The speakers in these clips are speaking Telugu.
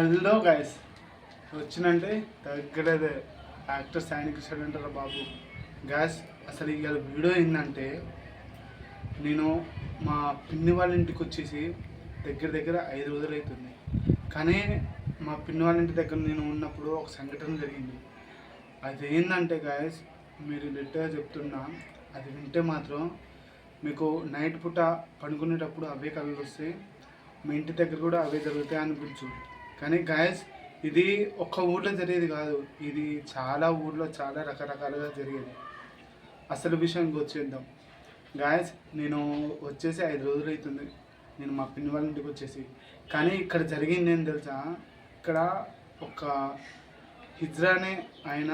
హలో గాయస్ వచ్చినంటే దగ్గరదే యాక్టర్ సాయని కిషోర్ అంటారు బాబు? గాయస్ అసలు ఇవాళ వీడియో ఏంటంటే నేను మా పిన్ని వాళ్ళ ఇంటికి వచ్చేసి దగ్గర దగ్గర ఐదు రోజులు అవుతుంది. కానీ మా పిన్ని వాళ్ళ ఇంటి దగ్గర నేను ఉన్నప్పుడు ఒక సంఘటన జరిగింది. అది ఏంటంటే గాయస్ మీరు లెట్గా చెప్తున్నా అది వింటే మాత్రం మీకు నైట్ పూట పడుకునేటప్పుడు అవే కళ్ళు వస్తాయి. మీ ఇంటి దగ్గర కూడా అవే జరుగుతాయి అనిపించు. కానీ గాయస్ ఇది ఒక్క ఊర్లో జరిగేది కాదు. ఇది చాలా ఊర్లో చాలా రకరకాలుగా జరిగేది. అసలు విషయానికి వచ్చేద్దాం గాయస్ నేను వచ్చేసి ఐదు రోజులు అవుతుంది నేను మా పిన్ని వాళ్ళ ఇంటికి వచ్చేసి. కానీ ఇక్కడ జరిగింది ఏం తెలుసా? ఇక్కడ ఒక హిజ్రా అనే ఆయన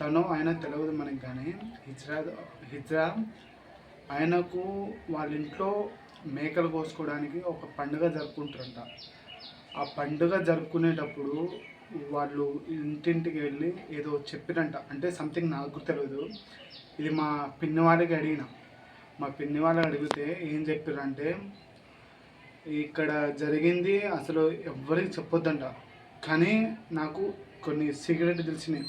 తను ఆయన తెలియదు మనకి కానీ హిజ్రా హిజ్రా ఆయనకు వాళ్ళ ఇంట్లో మేకలు కోసుకోవడానికి ఒక పండుగ జరుపుకుంటారంట. ఆ పండుగ జరుపుకునేటప్పుడు వాళ్ళు ఇంటింటికి వెళ్ళి ఏదో చెప్పిరంట అంటే సంథింగ్ నాకు తెలియదు ఇది మా పిన్ని వాళ్ళకి అడిగిన. మా పిన్ని వాళ్ళకి అడిగితే ఏం చెప్పారంటే ఇక్కడ జరిగింది అసలు ఎవ్వరికి చెప్పొద్దంట. కానీ నాకు కొన్ని సీక్రెట్ తెలిసినాయి.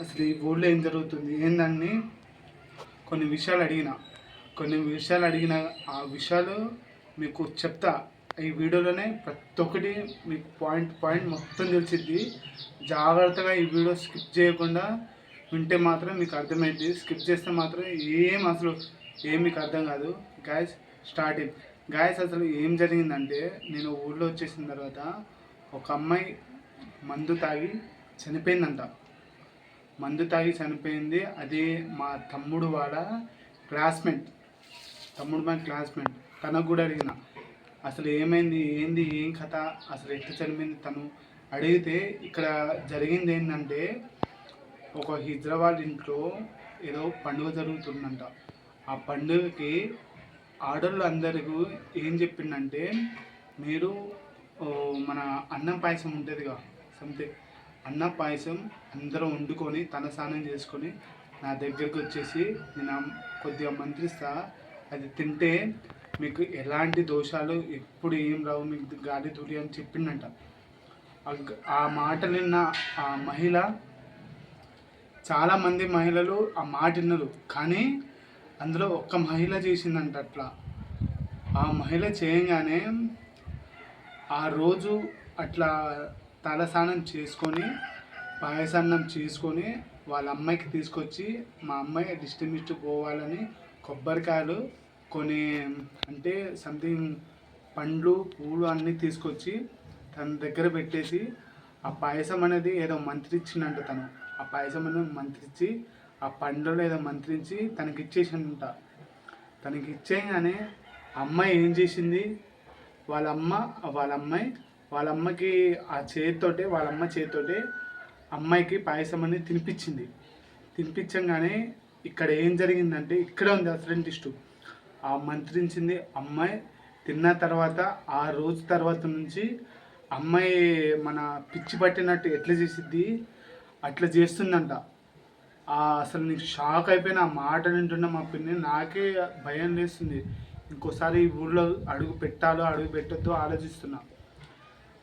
అసలు ఈ ఊళ్ళో ఏం జరుగుతుంది? ఏందని కొన్ని విషయాలు అడిగిన. కొన్ని విషయాలు అడిగిన ఆ విషయాలు మీకు చెప్తా. ఈ వీడియోలోనే ప్రతి ఒక్కటి మీకు పాయింట్ పాయింట్ మొత్తం తెలిసిద్ది. జాగ్రత్తగా ఈ వీడియో స్కిప్ చేయకుండా వింటే మాత్రం మీకు అర్థమైంది స్కిప్ చేస్తే మాత్రం ఏం అసలు ఏం మీకు అర్థం కాదు. గాయస్ స్టార్టింగ్ గాయస్ అసలు ఏం జరిగిందంటే నేను ఊళ్ళో వచ్చేసిన తర్వాత ఒక అమ్మాయి మందు తాగి చనిపోయిందంట. మందు తాగి చనిపోయింది. అది మా తమ్ముడు వాళ్ళ క్లాస్మేట్. తమ్ముడు మా క్లాస్మేట్. తనకు కూడా అడిగిన. అసలు ఏమైంది ఏంది ఏం కథ అసలు ఎట్లా చనిపోయింది తను? అడిగితే ఇక్కడ జరిగింది ఏంటంటే ఒక హైదరాబాద్ ఇంట్లో ఏదో పండుగ జరుగుతుందంట. ఆ పండుగకి ఆడళ్ళు అందరికీ ఏం చెప్పిందంటే మీరు మన అన్నం పాయసం ఉంటుందిగా సంథింగ్ అన్న పాయసం అందరూ వండుకొని తన స్నానం చేసుకొని నా దగ్గరికి వచ్చేసి నేను కొద్దిగా మంత్రిస్తా అది తింటే మీకు ఎలాంటి దోషాలు ఎప్పుడు ఏం రావు మీకు గాలి దూరి అని చెప్పిండంట. ఆ మాట నిన్న ఆ మహిళ చాలామంది మహిళలు ఆ మాట విన్నారు. కానీ అందులో ఒక్క మహిళ చేసిందంట అట్లా. ఆ మహిళ చేయగానే ఆ రోజు అట్లా తలస్నానం చేసుకొని పాయసాన్నం చేసుకొని వాళ్ళ అమ్మాయికి తీసుకొచ్చి మా అమ్మాయి డిస్టిమిస్ట్ పోవాలని కొబ్బరికాయలు కొన్ని అంటే సంథింగ్ పండ్లు పూలు అన్నీ తీసుకొచ్చి తన దగ్గర పెట్టేసి ఆ పాయసం అనేది ఏదో మంత్రిచ్చిందంట తను. ఆ పాయసం అనేది మంత్రించి ఆ పండ్లలో ఏదో మంత్రించి తనకి ఇచ్చేసిందంట తనకి ఇచ్చేయగానే అమ్మాయి ఏం చేసింది? వాళ్ళ అమ్మ వాళ్ళ అమ్మాయి వాళ్ళ అమ్మకి ఆ చేతితోటే వాళ్ళ అమ్మ చేతితోటే అమ్మాయికి పాయసం అనేది తినిపించింది తినిపించగానే ఇక్కడ ఏం జరిగిందంటే ఇక్కడ ఉంది అసలు ఇష్టం ఆ మంత్రించింది అమ్మాయి. తిన్న తర్వాత ఆ రోజు తర్వాత నుంచి అమ్మాయి మన పిచ్చి పట్టినట్టు ఎట్లా చేసిద్ది? అట్లా చేస్తుందంట. అసలు నీకు షాక్ అయిపోయిన ఆ మాట వింటున్న మా పిన్ని నాకే భయం లేస్తుంది ఇంకోసారి ఈ ఊళ్ళో అడుగు పెట్టాలో అడుగు పెట్టొద్దో ఆలోచిస్తున్నా.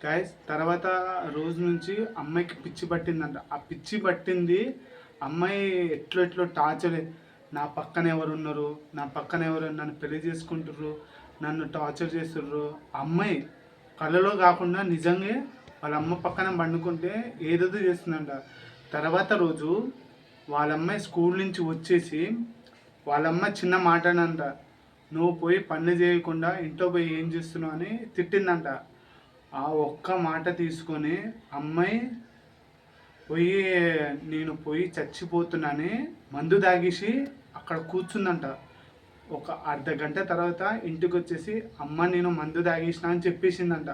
గాయస్ తర్వాత రోజు నుంచి అమ్మాయికి పిచ్చి పట్టిందంట. ఆ పిచ్చి పట్టింది అమ్మాయి ఎట్లో ఎట్లో టార్చర్ నా పక్కన ఎవరున్నారు? నా పక్కన ఎవరు నన్ను పెళ్ళి చేసుకుంటుర్రు? నన్ను టార్చర్ చేస్తుర్రు? అమ్మాయి కళ్ళలో కాకుండా నిజంగా వాళ్ళ అమ్మ పక్కన పండుకుంటే ఏదో చేస్తుందంట. తర్వాత రోజు వాళ్ళ అమ్మాయి స్కూల్ నుంచి వచ్చేసి వాళ్ళ అమ్మ చిన్న మాటనంట. నువ్వు పోయి పని చేయకుండా ఇంట్లో పోయి ఏం చేస్తున్నావు? అని తిట్టిందంట. ఆ ఒక్క మాట తీసుకొని అమ్మాయి పోయి నేను పోయి చచ్చిపోతున్నానని మందు తాగేసి అక్కడ కూర్చుందంట. ఒక అర్ధ గంట తర్వాత ఇంటికి వచ్చేసి అమ్మ నేను మందు తాగేసిన అని చెప్పేసిందంట.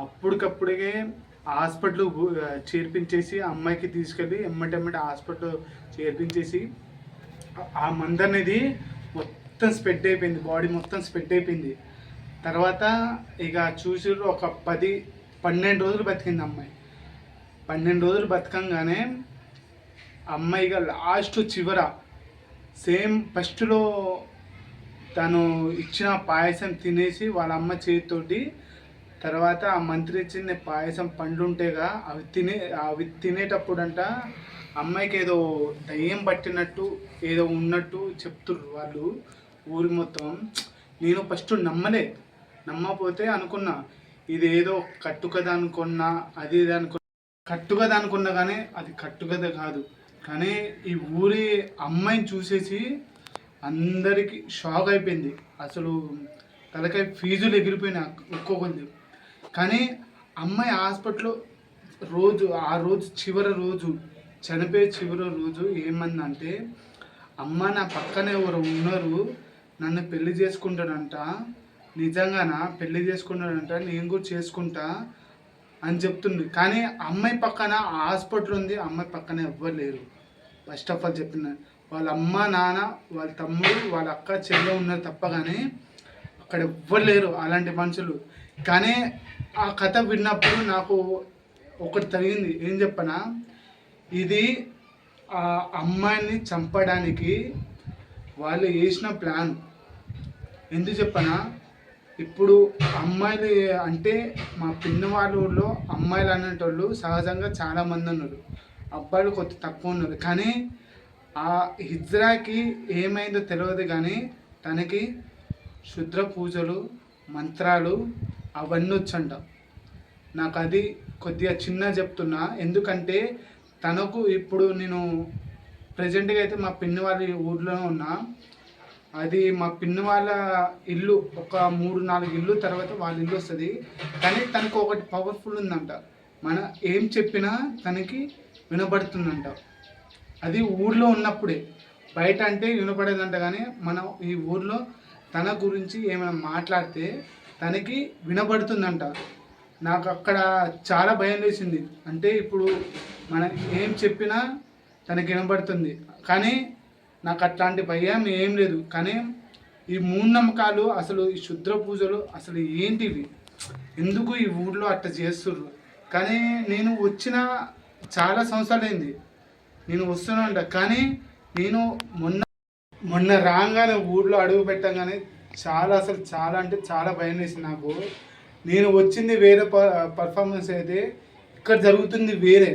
అప్పటికప్పుడే హాస్పిటల్ చేర్పించేసి అమ్మాయికి తీసుకెళ్ళి ఎమ్మటెమ్మటి హాస్పిటల్ చేర్పించేసి ఆ- మందు అనేది మొత్తం స్ప్రెడ్ అయిపోయింది. బాడీ మొత్తం స్ప్రెడ్ అయిపోయింది. తర్వాత ఇక చూసి ఒక పది పన్నెండు రోజులు బతికింది అమ్మాయి. పన్నెండు రోజులు బతకంగానే అమ్మాయి ఇక లాస్ట్ చివర సేమ్ ఫస్ట్లో తను ఇచ్చిన పాయసం తినేసి వాళ్ళ అమ్మ చేతితోటి తర్వాత ఆ మంత్రి ఇచ్చిన పాయసం పండ్లు ఉంటాయిగా అవి తినే అవి తినేటప్పుడంట అమ్మాయికి ఏదో దయ్యం పట్టినట్టు ఏదో ఉన్నట్టు చెప్తుర్రు వాళ్ళు ఊరి మొత్తం. నేను ఫస్ట్ నమ్మలే. నమ్మపోతే అనుకున్నా ఇది ఏదో కట్టుకదా అనుకున్నా అది ఇది అనుకున్నా. కట్టుకథ అనుకున్నా కానీ అది కట్టుకథ కాదు. కానీ ఈ ఊరి అమ్మాయిని చూసేసి అందరికీ షాక్ అయిపోయింది. అసలు తలకాయ ఫీజులు ఎగిరిపోయినాయి ఒక్కొక్కరిది. కానీ అమ్మాయి హాస్పిటల్లో రోజు ఆ రోజు చివరి రోజు చనిపోయే చివరి రోజు ఏమందంటే అమ్మ నా పక్కన ఎవరు ఉన్నారు నన్ను పెళ్ళి చేసుకుంటాడంట. నిజంగానా? పెళ్ళి చేసుకుంటాడంట. నేను కూడా చేసుకుంటా. అని చెప్తుంది కానీ అమ్మాయి పక్కన హాస్పిటల్ ఉంది అమ్మాయి పక్కన ఎవ్వరు లేరు. ఫస్ట్ ఆఫ్ ఆల్ చెప్పిన వాళ్ళ అమ్మ నాన్న వాళ్ళ తమ్ముడు వాళ్ళ అక్క చెల్లె ఉన్నారు తప్ప కానీ అక్కడ ఎవ్వరు లేరు అలాంటి మనుషులు. కానీ ఆ కథ విన్నప్పుడు నాకు ఒకటి తగిలింది. ఏం చెప్పనా? ఇది ఆ అమ్మాయిని చంపడానికి వాళ్ళు వేసిన ప్లాన్. ఎందుకు చెప్పనా? ఇప్పుడు అమ్మాయిలు అంటే మా పిన్ని వాళ్ళ ఊళ్ళో అమ్మాయిలు అనేటోళ్ళు సహజంగా చాలా మంది ఉన్నారు. అబ్బాయిలు కొద్ది తక్కువ ఉన్నారు. కానీ ఆ హిజ్రాకి ఏమైందో తెలియదు కానీ తనకి శుద్ర పూజలు మంత్రాలు అవన్నీ వచ్చంట. నాకు అది కొద్దిగా చిన్న చెప్తున్నా. ఎందుకంటే తనకు ఇప్పుడు నేను ప్రజెంట్గా అయితే మా పిన్ని వాళ్ళ ఊర్లో ఉన్నా. అది మా పిన్ని వాళ్ళ ఇల్లు ఒక మూడు నాలుగు ఇల్లు తర్వాత వాళ్ళ ఇల్లు వస్తుంది. కానీ తనకు ఒకటి పవర్ఫుల్ ఉందంట. మన ఏం చెప్పినా తనకి వినబడుతుందంట. అది ఊర్లో ఉన్నప్పుడే. బయట అంటే వినపడేదంట కానీ మనం ఈ ఊర్లో తన గురించి ఏమైనా మాట్లాడితే తనకి వినబడుతుందంట. నాకు అక్కడ చాలా భయం వేసింది. అంటే ఇప్పుడు మనం ఏం చెప్పినా తనకి వినబడుతుంది. కానీ నాకు అట్లాంటి భయం ఏం లేదు. కానీ ఈ మూఢనమ్మకాలు అసలు ఈ శుద్ర పూజలు అసలు ఏంటివి? ఎందుకు ఈ ఊళ్ళో అట్లా చేస్తుర్రు? కానీ నేను వచ్చిన చాలా సంవత్సరాలైంది. నేను వస్తున్నాంట కానీ నేను మొన్న మొన్న రాగానే ఊళ్ళో అడుగు పెట్టగానే చాలా అసలు చాలా అంటే చాలా భయం వేసింది నాకు. నేను వచ్చింది వేరే పర్ఫార్మెన్స్ అయితే ఇక్కడ జరుగుతుంది వేరే.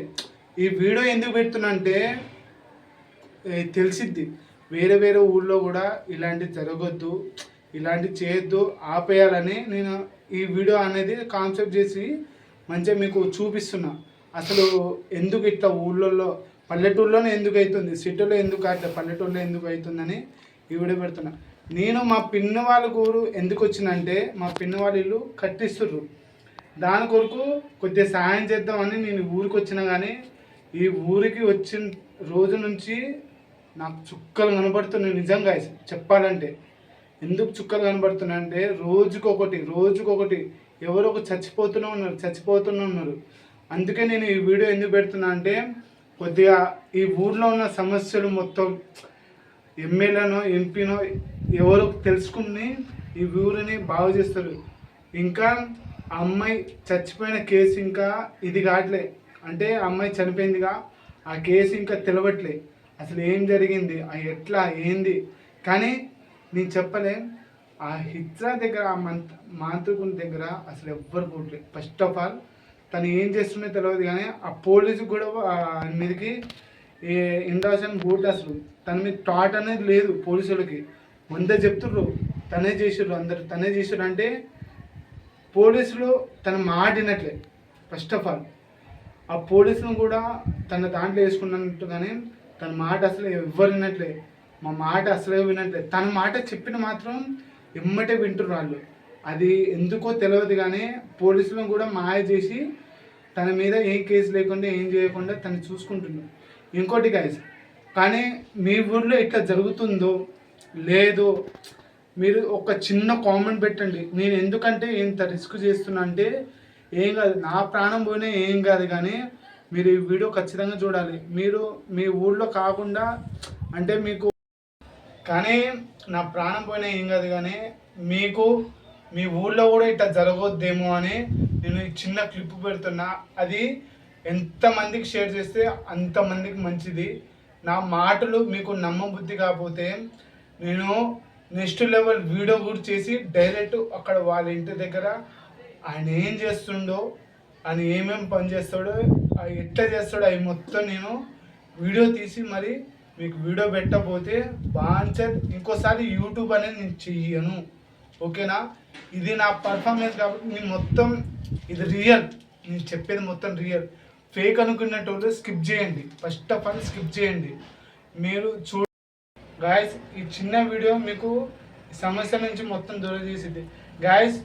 ఈ వీడియో ఎందుకు పెడుతున్నా అంటే తెలిసిద్ది. వేరే వేరే ఊళ్ళో కూడా ఇలాంటివి జరగొద్దు ఇలాంటివి చేయొద్దు ఆపేయాలని నేను ఈ వీడియో అనేది కాన్సెప్ట్ చేసి మంచిగా మీకు చూపిస్తున్నా. అసలు ఎందుకు ఇట్లా ఊళ్ళల్లో పల్లెటూరులోనే ఎందుకు అవుతుంది సిటీలో ఎందుకు అట్లా పల్లెటూరులో ఎందుకు అవుతుందని ఈ వీడియో పెడుతున్నా. నేను మా పిన్న వాళ్ళ ఊరు ఎందుకు వచ్చిందంటే మా పిన్న వాళ్ళ ఇల్లు కట్టిస్తుర్రు. దాని కొరకు కొద్దిగా సాయం చేద్దామని నేను ఊరికి వచ్చినా కానీ ఈ ఊరికి వచ్చిన రోజు నుంచి నాకు చుక్కలు కనబడుతున్నాయి నిజంగా చెప్పాలంటే. ఎందుకు చుక్కలు కనబడుతున్నాయి అంటే రోజుకొకటి రోజుకొకటి ఎవరో ఒక చచ్చిపోతూనే ఉన్నారు చచ్చిపోతూనే ఉన్నారు. అందుకే నేను ఈ వీడియో ఎందుకు పెడుతున్నా అంటే కొద్దిగా ఈ ఊర్లో ఉన్న సమస్యలు మొత్తం ఎమ్మెల్యేనో ఎంపీనో ఎవరో తెలుసుకుని ఈ ఊరిని బాగు చేస్తారు. ఇంకా ఆ అమ్మాయి చచ్చిపోయిన కేసు ఇంకా ఇది కావట్లే. అంటే ఆ అమ్మాయి చనిపోయిందిగా ఆ కేసు ఇంకా తెలవట్లే. అసలు ఏం జరిగింది? ఆ ఎట్లా? ఏంది? కానీ నేను చెప్పలే ఆ హిజ్రా దగ్గర ఆ మంత్ మాంత్రికుని దగ్గర అసలు ఎవ్వరు పోట్లేదు. ఫస్ట్ ఆఫ్ ఆల్ తను ఏం చేస్తుండే తెలియదు కానీ ఆ పోలీసు కూడా మీదకి ఏ ఇండక్షన్ బోట్ అసలు తన మీద టాట్ అనేది లేదు పోలీసులకి. వంద చెప్తుర్రు. తనే చేసారు అందరు. తనే చేసారు అంటే పోలీసులు తన మాట వినట్లే. ఫస్ట్ ఆఫ్ ఆల్ ఆ పోలీసును కూడా తన దాంట్లో వేసుకున్నట్టు కానీ తన మాట అసలు ఎవ్వరు వినట్లే. మా మాట అసలే వినట్లే. తన మాట చెప్పిన మాత్రం ఎమ్మటే వింటున్నారు వాళ్ళు. అది ఎందుకో తెలియదు కానీ పోలీసులను కూడా మాయ చేసి తన మీద ఏం కేసు లేకుండా ఏం చేయకుండా తను చూసుకుంటున్నాడు ఇంకోటి గాయస్ కానీ మీ ఊర్లో ఇట్లా జరుగుతుందో లేదో మీరు ఒక చిన్న కామెంట్ పెట్టండి. నేను ఎందుకంటే ఇంత రిస్క్ చేస్తున్నా అంటే ఏం కాదు. నా ప్రాణం పోయినా ఏం కాదు కానీ మీరు ఈ వీడియో ఖచ్చితంగా చూడాలి. మీరు మీ ఊళ్ళో కాకుండా అంటే మీకు కానీ నా ప్రాణం పోయినా ఏం కాదు కానీ మీకు మీ ఊళ్ళో కూడా ఇట్లా జరగొద్దేమో అని నేను చిన్న క్లిప్ పెడుతున్నా. అది ఎంతమందికి షేర్ చేస్తే అంతమందికి మంచిది. నా మాటలు మీకు నమ్మబుద్ధి కాకపోతే నేను నెక్స్ట్ లెవెల్ వీడియో కూడా చేసి డైరెక్ట్ అక్కడ వాళ్ళ ఇంటి దగ్గర ఆయన ఏం చేస్తుండో ఆయన ఏమేమి పని చేస్తాడో అవి ఎట్లా చేస్తాడో అవి మొత్తం నేను వీడియో తీసి మరి మీకు వీడియో పెట్టకపోతే బాంచద్ ఇంకోసారి యూట్యూబ్ అనేది నేను చెయ్యను. ఓకేనా? ఇది నా పర్ఫార్మెన్స్ కాబట్టి నేను మొత్తం ఇది రియల్ నేను చెప్పేది మొత్తం రియల్ ఫేక్ అనుకున్నట్టు స్కిప్ చేయండి. ఫస్ట్ ఆఫ్ ఆల్ స్కిప్ చేయండి. మీరు చూ గాయస్ ఈ చిన్న వీడియో మీకు సమస్య నుంచి మొత్తం దూరం చేసింది. గాయస్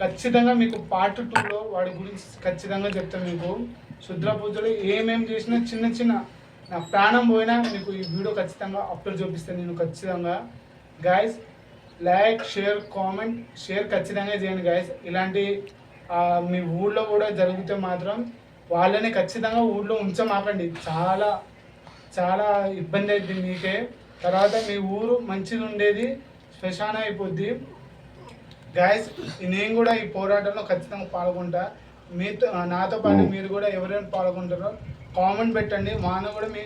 ఖచ్చితంగా మీకు పార్ట్ టూలో వాడి గురించి ఖచ్చితంగా చెప్తాను మీకు. శుద్ర పూజలు ఏమేమి చేసినా చిన్న చిన్న నా ప్రాణం పోయినా మీకు ఈ వీడియో ఖచ్చితంగా అప్లోడ్ చూపిస్తాను నేను ఖచ్చితంగా. Guys like share comment share ఖచ్చితంగా చేయండి గాయస్ ఇలాంటి మీ ఊళ్ళో కూడా జరిగితే మాత్రం వాళ్ళని ఖచ్చితంగా ఊళ్ళో ఉంచమాకండి. చాలా చాలా ఇబ్బంది అయింది మీకే. తర్వాత మీ ఊరు మంచిగా ఉండేది శ్మశానం అయిపోద్ది గాయస్ నేను కూడా ఈ పోరాటంలో ఖచ్చితంగా పాల్గొంటా. మీతో నాతో పాటు మీరు కూడా ఎవరైనా పాల్గొంటారో కామెంట్ పెట్టండి. మాను కూడా మీ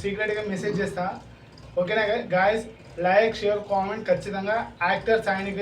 సీక్రెట్గా మెసేజ్ చేస్తా. ఓకేనా గాయస్ లైక్ షేర్ కామెంట్ ఖచ్చితంగా యాక్టర్ సైనిక్